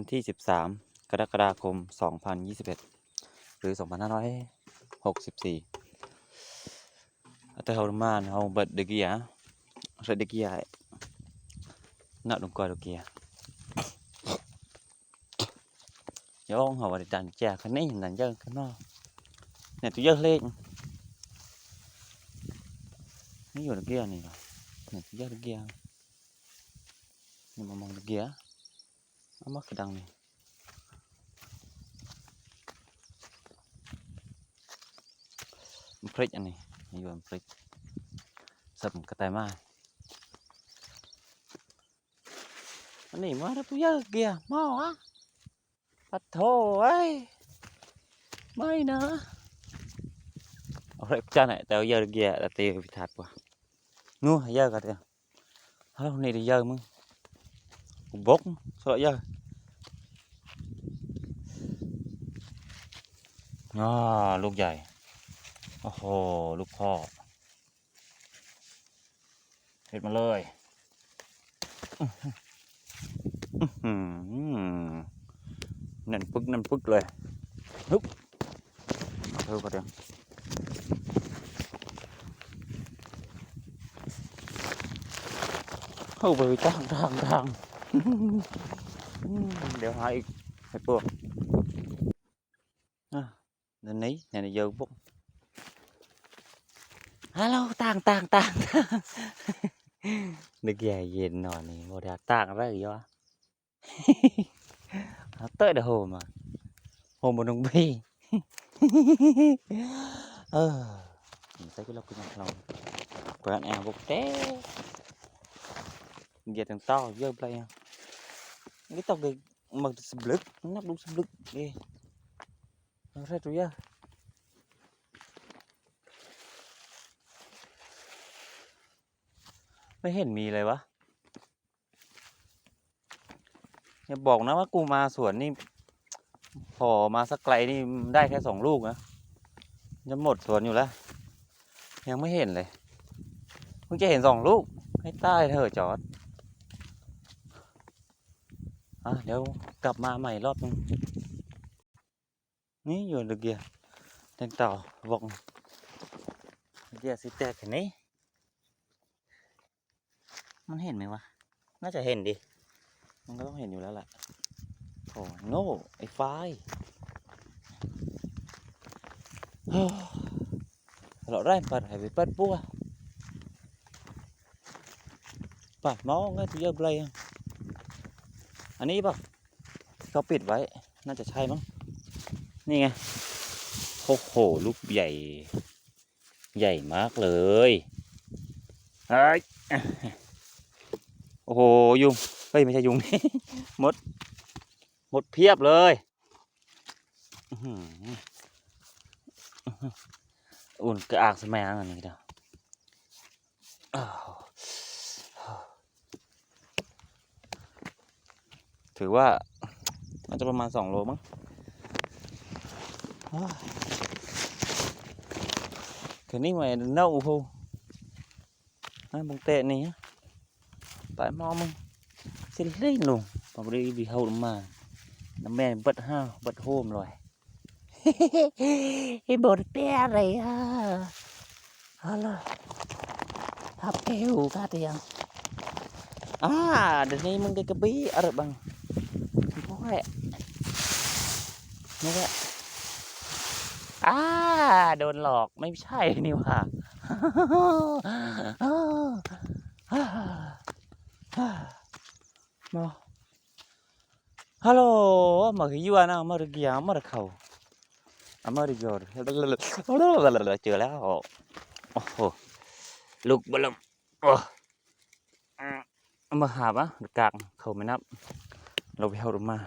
วันที่ 13 กรกฎาคม 2021 หรือ 2564แต่เรามาเราเบิดเดกียเรดเดกียนักดงกอยดกียยอง họ vào đàn chè cái này đàn dân cái nó này tôi dơ lên nó vô được kia này rồi này tôi dơ được kia nhưng mà mong được kia nó mất cái đằng này มันพริกอันนี้นี่อยู่มันพริกสับกระต่ายมาอันนี้มาแล้วตัวเยเกียมาอะปัดโถเอ้ไม่นะเอาเรจ้าไหนแต่เยอะเกียแต่ตีพิทัดว่ะนู้เยอะกันเถอะฮัลโหลนี่เยอะมึง กูบก sợ เยอะอ่าลูกใหญ่ โอ้โห ลูกพ่อเห็ดมาเลยนั่นปึกนั่นปึกเลยฮึบเอาเธอก็เดี๋ยวเข้าไปทางทางทาง เดี๋ยวหาอีกไอ้พวกอะเดี๋ยวนี้เนี่ยเยอะพวกฮัลโหลต่างต่างต่างนึกใหญ่เย็นหน่อยนี่โมเดลต่างอะไรอยู่วะเอาเตะเดยวโฮมอะโฮมบนดงบีเออใส่กุหลาบกุหลาบเราเปิดแอร์บุกเต้ เหยียดตั้งต่อเยอะไปอะนี่ตกเลยมันสบลึกนับดูสบลึกดิเอาใส่ตัวยอะไม่เห็นมีเลยวะอย่าบอกนะว่ากูมาสวนนี่พอมาสักไกลนี่ได้แค่สองลูกนะจะหมดสวนอยู่แล้ว ยังไม่เห็นเลยเพิ่งจะเห็นสองลูกให้ใต้เถอจอด อะเดี๋ยวกลับมาใหม่รอบนึงนี่อยู่ดึกเกียร์แตงเต่าบอกเกียสิแตกแค่นี้มันเห็นไหมวะ น่าจะเห็นดิ มันก็ต้องเห็นอยู่แล้วแหละโอ้โง่ไอ้ไฟเราได้ปัดให้ไปปัดปัวปัดมองไงที่เยอะเลยอะ อันนี้ป่ะเขาปิดไว้ น่าจะใช่มั้ง นี่ไง โอ้โห ลูกใหญ่ ใหญ่มากเลยเฮ้โอ้โห ยุง เฮ้ย ไม่ใช่ยุง มด มดเพียบเลยอุ่นกระอากสมัยอันนี้เด้ออ้าว ถือว่ามันจะประมาณสองโลมั้งคือนี่มันเน่าหูนะมึงเตะนี่ฮะไมอมึงเสร็จเลลงปอบดีบีเฮามาน้ำแม่บัดห้าบัดโฮมเลยไอ้บทเตะอะไรฮะฮัลโหลฮับเอวกาเตียงอ่าเดี๋ยวนี้มึงก็กระบี้อะไรบ้าง ค่อยนี่แหละอ้าโดนหลอกไม่ใช่นี่ว่ามาฮัลโหลมาอยู่นะมาเกี่ยมาเขามาเกี่ยวเจอแล้วโอ้โหลูกบอลมาหาปะกากเขาไม่นับ เราไปเอามา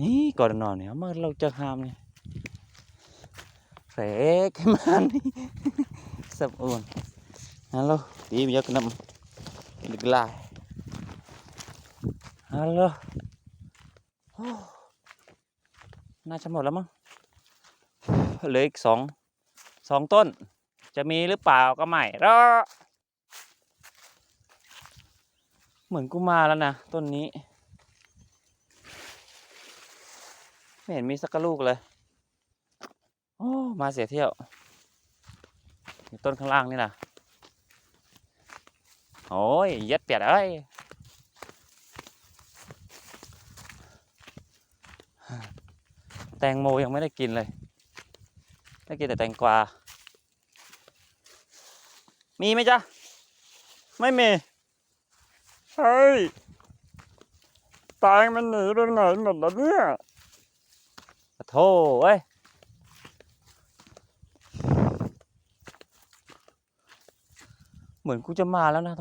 นี่ก่อนนอนเนี่ยเมาเราจะหามเนี่ยเสกมันนี่สับอุ่นฮัลโหลตีไปยกน้ำดึกลายฮัลโหลน่าจะหมดแล้วมั้งเหลืออีกสองสองต้น จะมีหรือเปล่าก็ไม่รอเหมือนกูมาแล้วนะ ต้นนี้ ไม่เห็นมีสักกระลูกเลย โอ้ มาเสียเที่ยวต้นข้างล่างนี่นะโอ้ยย็ดเปียดเอ้ยแตงโมยังไม่ได้กินเลย ได้กินแต่แตงกวา มีไหมจ๊ะ ไม่มี เฮ้ย แตงมันหนีไปไหนหมดแล้วเนี่ย โธ่เอ้ยเหมือนกูจะมาแล้วนะ